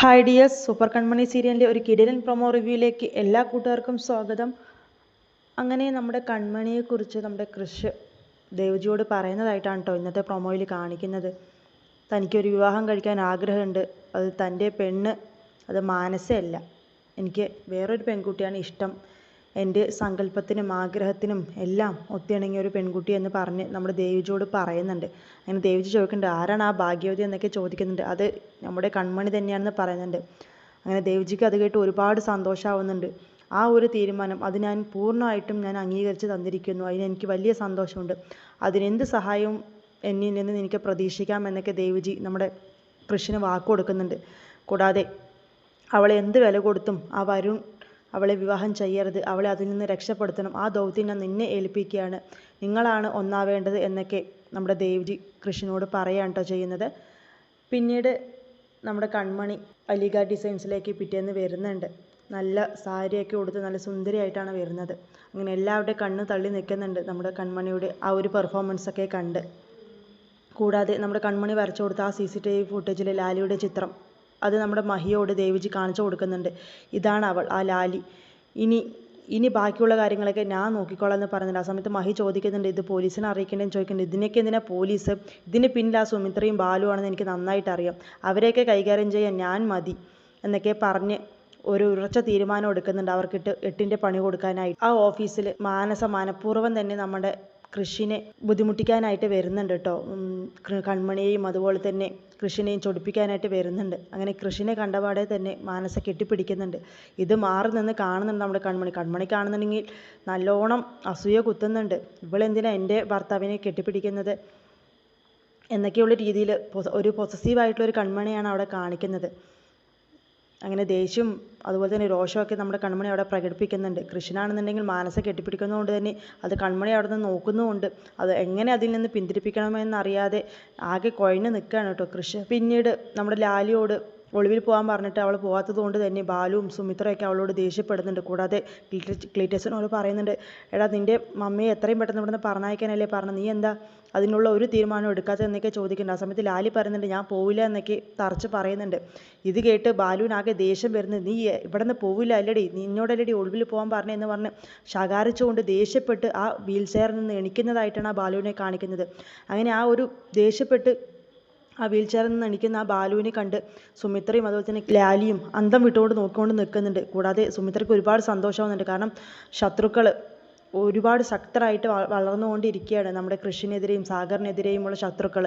Hi ഡിയസ് super കൺമണി സീരിയലിന്റെ ഒരു കിടിലൻ പ്രൊമോ റിവ്യൂയിലേക്ക് എല്ലാ കൂട്ടുകാർക്കും സ്വാഗതം. അങ്ങനെ നമ്മുടെ കൺമണിയെക്കുറിച്ച് നമ്മുടെ കൃഷ് ദേവജിയോട് പറയുന്നതായിട്ടാണ് കേട്ടോ ഇന്നത്തെ പ്രൊമോയിൽ കാണിക്കുന്നത്. തനിക്കൊരു വിവാഹം കഴിക്കാൻ ആഗ്രഹമുണ്ട്. അത് തന്റെ പെണ്ണ് അത് മാനസയല്ല. എനിക്ക് വേറൊരു പെൺകുട്ടിയാണ് ഇഷ്ടം. എന്റെ സങ്കല്പത്തിനും ആഗ്രഹത്തിനും എല്ലാം ഒത്തിണങ്ങിയ ഒരു പെൺകുട്ടി എന്ന് പറഞ്ഞ് നമ്മുടെ ദേവിജിയോട് പറയുന്നുണ്ട്. അങ്ങനെ ദേവിജി ചോദിക്കുന്നുണ്ട് ആരാണ് ആ ഭാഗ്യവതി എന്നൊക്കെ ചോദിക്കുന്നുണ്ട്. അത് നമ്മുടെ കൺമണി തന്നെയാണെന്ന് പറയുന്നുണ്ട്. അങ്ങനെ ദേവിജിക്ക് അത് കേട്ട് ഒരുപാട് സന്തോഷമാവുന്നുണ്ട് ആ ഒരു തീരുമാനം അത് ഞാൻ പൂർണമായിട്ടും ഞാൻ അംഗീകരിച്ച് തന്നിരിക്കുന്നു. അതിന് എനിക്ക് വലിയ സന്തോഷമുണ്ട്. അതിനെന്ത് സഹായവും എന്നിൽ നിന്ന് എനിക്ക് പ്രതീക്ഷിക്കാം എന്നൊക്കെ ദേവിജി നമ്മുടെ കൃഷിന് വാക്ക് കൊടുക്കുന്നുണ്ട്. കൂടാതെ അവളെ എന്ത് വില കൊടുത്തും ആ വരുൺ അവളെ വിവാഹം ചെയ്യരുത്. അവളെ അതിൽ നിന്ന് രക്ഷപ്പെടുത്തണം. ആ ദൗത്യം ഞാൻ നിന്നെ ഏൽപ്പിക്കുകയാണ്. നിങ്ങളാണ് ഒന്നാവേണ്ടത് എന്നൊക്കെ നമ്മുടെ ദേവ്ജി കൃഷ്ണനോട് പറയാണ് കേട്ടോ ചെയ്യുന്നത്. പിന്നീട് നമ്മുടെ കൺമണി അലിഗ ഡിസൈൻസിലേക്ക് പിറ്റേന്ന് വരുന്നുണ്ട്. നല്ല സാരിയൊക്കെ ഉടുത്ത് നല്ല സുന്ദരിയായിട്ടാണ് വരുന്നത്. അങ്ങനെ എല്ലാവരുടെ കണ്ണ് തള്ളി നിൽക്കുന്നുണ്ട് നമ്മുടെ കൺമണിയുടെ ആ ഒരു പെർഫോമൻസ് ഒക്കെ കണ്ട്. കൂടാതെ നമ്മുടെ കൺമണി വരച്ചു കൊടുത്ത ആ സി സി ടി വി ഫുട്ടേജിലെ ലാലിയുടെ ചിത്രം അത് നമ്മുടെ മഹിയോട് ദേവിജി കാണിച്ചു കൊടുക്കുന്നുണ്ട്. ഇതാണ് അവൾ ആ ലാലി. ഇനി ഇനി ബാക്കിയുള്ള കാര്യങ്ങളൊക്കെ ഞാൻ നോക്കിക്കോളാം എന്ന് പറഞ്ഞിട്ട് ആ സമയത്ത് മഹി ചോദിക്കുന്നുണ്ട് ഇത് പോലീസിനെ അറിയിക്കേണ്ടതെന്ന് ചോദിക്കുന്നുണ്ട്. ഇതിനൊക്കെ എന്തിനാ പോലീസ്? ഇതിന് പിന്നിൽ ആ സുമിത്രയും ബാലുവാണെന്ന് എനിക്ക് നന്നായിട്ട് അറിയാം അവരെയൊക്കെ കൈകാര്യം ചെയ്യാൻ ഞാൻ മതി എന്നൊക്കെ പറഞ്ഞ് ഒരു ഉറച്ച തീരുമാനം എടുക്കുന്നുണ്ട്. അവർക്കിട്ട് എട്ടിന്റെ പണി കൊടുക്കാനായിട്ട്. ആ ഓഫീസിൽ മാനസ മനഃപൂർവം തന്നെ നമ്മുടെ കൃഷിനെ ബുദ്ധിമുട്ടിക്കാനായിട്ട് വരുന്നുണ്ട് കേട്ടോ. കൺമണിയെയും അതുപോലെ തന്നെ കൃഷിനെയും ചൊടിപ്പിക്കാനായിട്ട് വരുന്നുണ്ട്. അങ്ങനെ കൃഷിനെ കണ്ടപാടെ തന്നെ മാനസ കെട്ടിപ്പിടിക്കുന്നുണ്ട്. ഇത് മാറി നിന്ന് കാണുന്നുണ്ട് നമ്മുടെ കൺമണി. കൺമണി കാണുന്നുണ്ടെങ്കിൽ നല്ലോണം അസൂയ കുത്തുന്നുണ്ട്. ഇവളെന്തിനാ എന്റെ ഭർത്താവിനെ കെട്ടിപ്പിടിക്കുന്നത്? എന്നൊക്കെയുള്ള രീതിയിൽ ഒരു പൊസസീവായിട്ടുള്ള ഒരു കൺമണിയാണ് അവിടെ കാണിക്കുന്നത്. അങ്ങനെ ദേഷ്യം അതുപോലെ തന്നെ രോഷമൊക്കെ നമ്മുടെ കൺമണി അവിടെ പ്രകടിപ്പിക്കുന്നുണ്ട്. കൃഷ്ണനാണെന്നുണ്ടെങ്കിൽ മാനസ കെട്ടിപ്പിടിക്കുന്നതുകൊണ്ട് തന്നെ അത് കൺമണി അവിടെ നിന്ന് നോക്കുന്നുമുണ്ട്. അത് എങ്ങനെ അതിൽ നിന്ന് പിന്തിരിപ്പിക്കണമെന്നറിയാതെ ആകെ കുഴഞ്ഞ് നിൽക്കുകയാണ് കേട്ടോ കൃഷ്ണ പിന്നീട് നമ്മുടെ ലാലിയോട് ഒളിവിൽ പോകാൻ പറഞ്ഞിട്ട് അവൾ പോകാത്തത് കൊണ്ട് തന്നെ ബാലുവും സുമിത്രയൊക്കെ അവളോട് ദേഷ്യപ്പെടുന്നുണ്ട്. കൂടാതെ ക്ലീറ്റസിനോട് പറയുന്നുണ്ട് എടാ നിന്റെ മമ്മിയെ എത്രയും പെട്ടെന്ന് ഇവിടുന്ന് പറഞ്ഞയക്കാനല്ലേ പറഞ്ഞു നീ എന്താ അതിനുള്ള ഒരു തീരുമാനം എടുക്കാത്ത എന്നൊക്കെ ചോദിക്കുന്നുണ്ട്. ആ സമയത്ത് ലാലി പറയുന്നുണ്ട് ഞാൻ പോവില്ല എന്നൊക്കെ തറച്ച് പറയുന്നുണ്ട്. ഇത് കേട്ട് ബാലുവിനാകെ ദേഷ്യം വരുന്നത് നീ ഇവിടെ നിന്ന് പോവില്ല അല്ലടി നിന്നോടല്ലടി ഒളിവിൽ പോകാൻ പറഞ്ഞു എന്ന് പറഞ്ഞ് ശകാരിച്ചുകൊണ്ട് ദേഷ്യപ്പെട്ട് ആ വീൽ ചെയറിൽ നിന്ന് എണിക്കുന്നതായിട്ടാണ് ആ ബാലുവിനെ കാണിക്കുന്നത്. അങ്ങനെ ആ ഒരു ദേഷ്യപ്പെട്ട് ആ വീൽ ചെയറിൽ നിന്ന് എണീക്കുന്ന ആ ബാലുവിനെ കണ്ട് സുമിത്രയും അതുപോലെ തന്നെ ലാലിയും അന്തം വിട്ടുകൊണ്ട് നോക്കിക്കൊണ്ട് നിൽക്കുന്നുണ്ട്. കൂടാതെ സുമിത്രയ്ക്ക് ഒരുപാട് സന്തോഷമാവുന്നുണ്ട്. കാരണം ശത്രുക്കൾ ഒരുപാട് ശക്തരായിട്ട് വളർന്നുകൊണ്ടിരിക്കുകയാണ് നമ്മുടെ കൃഷിനെതിരെയും സാഗറിനെതിരെയുമുള്ള ശത്രുക്കൾ.